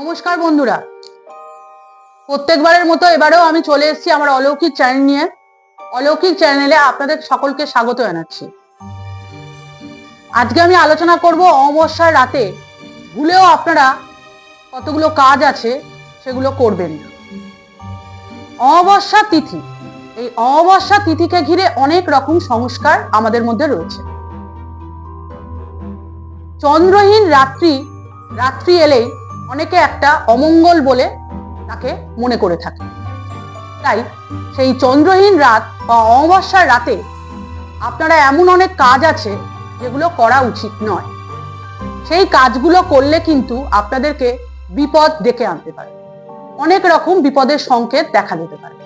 নমস্কার বন্ধুরা। প্রত্যেকবারের মতো এবারেও আমি চলে এসেছি আমার অলৌকিক চ্যানেল নিয়ে। অলৌকিক চ্যানেলে আপনাদের সকলকে স্বাগত জানাচ্ছি। আজকে আমি আলোচনা করব অমাবস্যার রাতে। ভুলেও আপনারা কতগুলো কাজ আছে সেগুলো করবেন। অমাবস্যা তিথি। এই অমাবস্যা তিথিকে ঘিরে অনেক রকম সংস্কার আমাদের মধ্যে রয়েছে। চন্দ্রহীন রাত্রি রাত্রি এলেই অনেকে একটা অমঙ্গল বলে তাকে মনে করে থাকে। তাই সেই চন্দ্রহীন রাত বা অমাবস্যার রাতে আপনারা এমন অনেক কাজ আছে যেগুলো করা উচিত নয়। সেই কাজগুলো করলে কিন্তু আপনাদেরকে বিপদ ডেকে আনতে পারে। অনেক রকম বিপদের সংকেত দেখা যেতে পারে।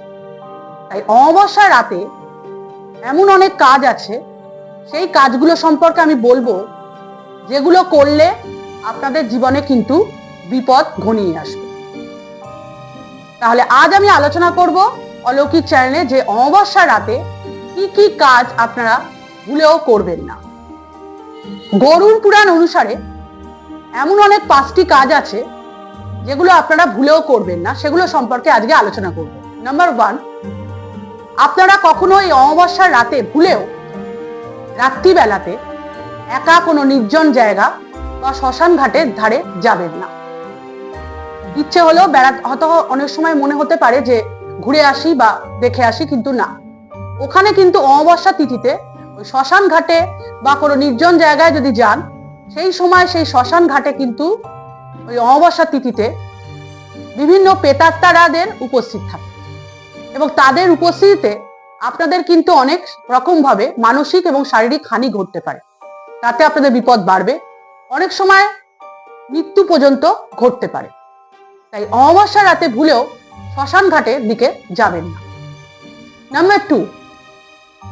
তাই অমাবস্যার রাতে এমন অনেক কাজ আছে, সেই কাজগুলো সম্পর্কে আমি বলব, যেগুলো করলে আপনাদের জীবনে কিন্তু বিপদ ঘনিয়ে আসবে। তাহলে আজ আমি আলোচনা করব অলৌকিক চ্যানেলে যে অমাবস্যার রাতে কি কি কাজ আপনারা ভুলেও করবেন না। গরুর পুরাণ অনুসারে এমন অনেক পাঁচটি কাজ আছে যেগুলো আপনারা ভুলেও করবেন না, সেগুলো সম্পর্কে আজকে আলোচনা করব। নাম্বার ওয়ান আপনারা কখনো এই অমাবস্যার রাতে ভুলেও রাত্রিবেলাতে একা কোনো নির্জন জায়গা বা শ্মশান ঘাটের ধারে যাবেন না। ইচ্ছে হলেও বেড়া হয়তো অনেক সময় মনে হতে পারে যে ঘুরে আসি বা দেখে আসি, কিন্তু না। ওখানে কিন্তু অমাবস্যা তিথিতে ওই শ্মশান ঘাটে বা কোনো নির্জন জায়গায় যদি যান, সেই সময় সেই শ্মশান ঘাটে কিন্তু ওই অমাবস্যা তিথিতে বিভিন্ন পেতাত্তারাদের উপস্থিত থাকে। এবং তাদের উপস্থিতিতে আপনাদের কিন্তু অনেক রকম ভাবে মানসিক এবং শারীরিক হানি ঘটতে পারে। তাতে আপনাদের বিপদ বাড়বে। অনেক সময় মৃত্যু পর্যন্ত ঘটতে পারে। তাই অমাবস্যা রাতে ভুলেও শ্মশান ঘাটের দিকে যাবেন না। নাম্বার টু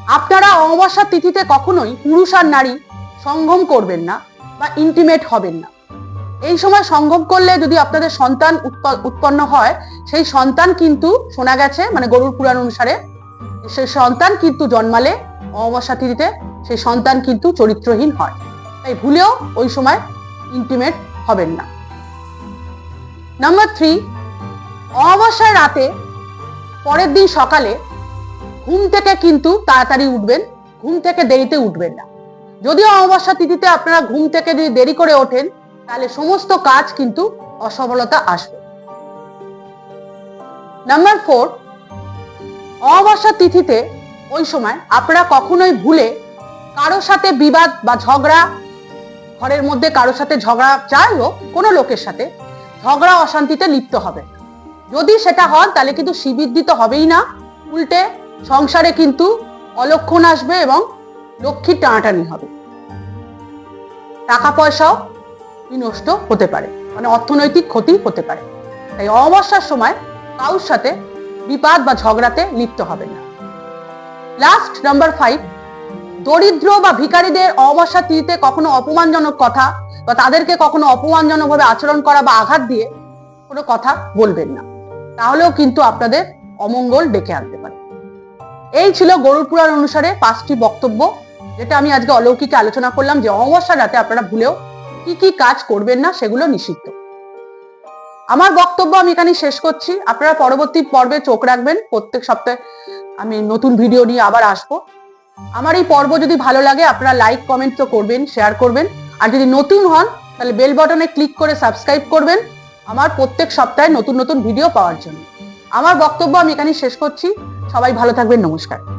আপনারা অমাবস্যা তিথিতে কখনোই পুরুষ আর নারী সঙ্গম করবেন না বা ইন্টিমেট হবেন না। এই সময় সঙ্গম করলে যদি আপনাদের সন্তান উৎপ- উৎপন্ন হয়, সেই সন্তান কিন্তু শোনা গেছে মানে গরুর পুরাণ অনুসারে সেই সন্তান কিন্তু জন্মালে অমাবস্যা তিথিতে সেই সন্তান কিন্তু চরিত্রহীন হয়। তাই ভুলেও ওই সময় ইন্টিমেট হবেন না। নাম্বার থ্রি অমাবস্যার রাতে পরের দিন সকালে ঘুম থেকে কিন্তু তাড়াতাড়ি উঠবেন, ঘুম থেকে দেরিতে উঠবেন না। যদিও অমাবস্যা তিথিতে আপনারা ঘুম থেকে যদি দেরি করে ওঠেন, তাহলে সমস্ত কাজ কিন্তু অসফলতা আসবে। নাম্বার ফোর অমাবস্যা তিথিতে ওই সময় আপনারা কখনোই ভুলে কারোর সাথে বিবাদ বা ঝগড়া, ঘরের মধ্যে কারোর সাথে ঝগড়া হোক, কোনো লোকের সাথে ঝগড়া অশান্তিতে লিপ্ত হবে। যদি সেটা হন তাহলে কিন্তু শিবিদ্দিত হবেই না। উল্টে সংসারে কিন্তু অলক্ষণ আসবে এবং লক্ষ্মীর টানাটানি হবে। টাকা পয়সাও বিনষ্ট হতে পারে। মানে অর্থনৈতিক ক্ষতি হতে পারে। তাই অমাবস্যার সময় কারোর সাথে বিবাদ বা ঝগড়াতে লিপ্ত হবে না। লাস্ট নাম্বার ফাইভ দরিদ্র বা ভিখারিদের অমাবস্যা তিথিতে কখনো অপমানজনক কথা বা তাদেরকে কখনো অপমানজনকভাবে আচরণ করা বা আঘাত দিয়ে কোনো কথা বলবেন না। তাহলেও কিন্তু আপনাদের অমঙ্গল ডেকে আনতে পারে। এই ছিল গরুর পুরাণ অনুসারে পাঁচটি বক্তব্য, যেটা আমি আজকে অলৌকিকে আলোচনা করলাম যে অমাবস্যা রাতে আপনারা ভুলেও কি কি কাজ করবেন না সেগুলো নিষিদ্ধ। আমার বক্তব্য আমি এখানে শেষ করছি। আপনারা পরবর্তী পর্বে চোখ রাখবেন। প্রত্যেক সপ্তাহে আমি নতুন ভিডিও নিয়ে আবার আসব। আমার এই পর্ব যদি ভালো লাগে, আপনারা লাইক কমেন্ট তো করবেন শেয়ার করবেন। আর যদি নতুন হন, তাহলে বেল বাটনে ক্লিক করে সাবস্ক্রাইব করবেন আমার প্রত্যেক সপ্তাহে নতুন নতুন ভিডিও পাওয়ার জন্য। আমার বক্তব্য আমি এখানে শেষ করছি। সবাই ভালো থাকবেন, নমস্কার।